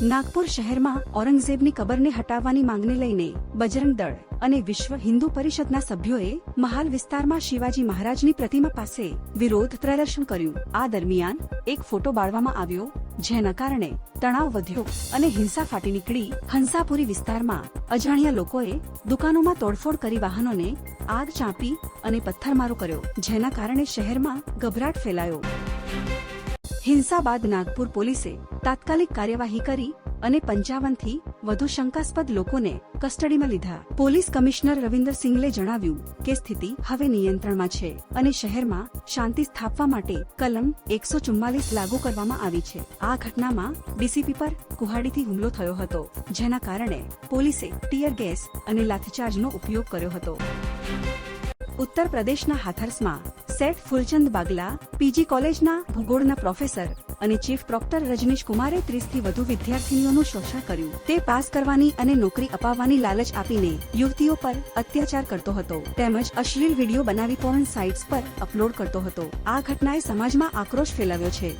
નાગપુર શહેરમાં ઔરંગઝેબની કબરને હટાવવાની માંગને લઈને બજરંગ દળ અને વિશ્વ હિન્દુ પરિષદના સભ્યોએ મહાલ વિસ્તારમાં શિવાજી મહારાજની પ્રતિમા પાસે વિરોધ પ્રદર્શન કર્યું. આ દરમિયાન એક ફોટો બાળવામાં આવ્યો, જેના કારણે તણાવ વધ્યો અને હિંસા ફાટી નીકળી. હંસાપુરી વિસ્તારમાં અજાણ્યા લોકોએ દુકાનોમાં તોડફોડ કરી વાહનોને આગ ચાંપી અને પથ્થરમારો કર્યો, જેના કારણે શહેરમાં ગભરાટ ફેલાયો. હિંસા બાદ નાગપુર પોલીસે તાત્કાલિક કાર્યવાહી કરી અને પંચાવનથી વધુ શંકાસ્પદ લોકોને કસ્ટડીમાં લીધા. પોલીસ કમિશનર રવિન્દર સિંગલે જણાવ્યું કે સ્થિતિ હવે નિયંત્રણમાં છે અને શહેરમાં શાંતિ સ્થાપવા માટે કલમ એકસો ચુમ્માલીસ લાગુ કરવામાં આવી છે. આ ઘટનામાં ડીસીપી પર કુહાડીથી હુમલો થયો હતો, જેના કારણે પોલીસે ટીયર ગેસ અને લાઠીચાર્જનો ઉપયોગ કર્યો હતો. ઉત્તર પ્રદેશના હાથરસમાં સેઠ ફૂલચંદ બાગલા, પીજી કોલેજના ભૂગોળના પ્રોફેસર અને ચીફ પ્રોક્ટર રજનીશ કુમારે ત્રીસથી વધુ વિદ્યાર્થીનીઓનું શોષણ કર્યું. તે પાસ કરવાની અને નોકરી અપાવવાની લાલચ આપીને યુવતીઓ પર અત્યાચાર કરતો હતો. તેમજ અશ્લીલ વીડિયો બનાવી પોર્ન સાઇટ્સ પર અપલોડ કરતો હતો. આ ઘટનાએ સમાજમાં આક્રોશ ફેલાવ્યો છે.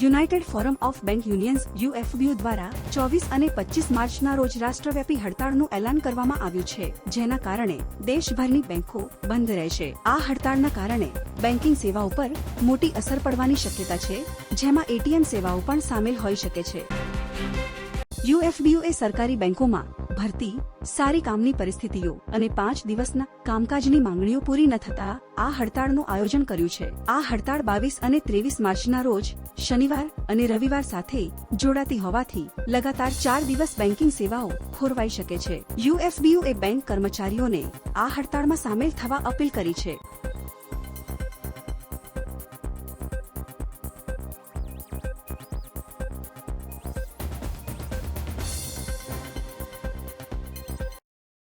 United Forum of Bank Unions UFBU દ્વારા ચોવીસ અને પચીસ માર્ચના રોજ રાષ્ટ્રવ્યાપી હડતાળનું એલાન કરવામાં આવ્યું છે, જેના કારણે દેશભરની બેંકો બંધ રહેશે આ હડતાળના કારણે બેન્કિંગ સેવાઓ પર મોટી અસર પડવાની શક્યતા છે, જેમાં એટીએમ સેવાઓ પણ સામેલ હોઈ શકે છે. યુએફબીયુ એ સરકારી બેંકોમાં ભરતી, સારી કામની પરિસ્થિતિઓ અને પાંચ દિવસના કામકાજની માંગણીઓ પૂરી ન થતા આ હડતાળનું આયોજન કર્યું છે. આ હડતાળ બાવીસ અને ત્રેવીસ માર્ચના રોજ, શનિવાર અને રવિવાર સાથે જોડાતી હોવાથી લગાતાર ચાર દિવસ બેન્કિંગ સેવાઓ ખોરવાઈ શકે છે. યુએફબીયુ એ બેંક કર્મચારીઓને આ હડતાળમાં સામેલ થવા અપીલ કરી છે.